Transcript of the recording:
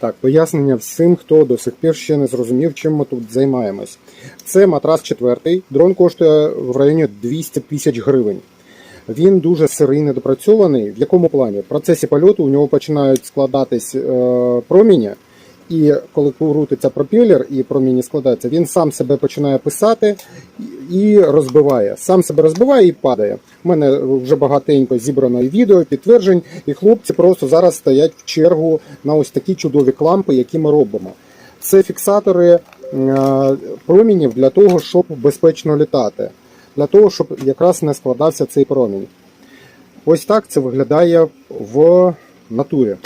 Так, пояснення всім, хто до сих пір ще не зрозумів, чим ми тут займаємось. Це матрас четвертий. Дрон коштує в районі 200 тисяч гривень. Він дуже сирий, недопрацьований. В якому плані? В процесі польоту у нього починають складатись е, проміні, і коли крутиться пропелер і проміні складаються, він сам себе починає писати і- і розбиває. Сам себе розбиває і падає. У мене вже багатенько зібрано і відео, підтверджень, і хлопці просто зараз стоять в чергу на ось такі чудові клампи, які ми робимо. Це фіксатори е, промінів для того, щоб безпечно літати, для того, щоб якраз не складався цей промінь. Ось так це виглядає в натурі.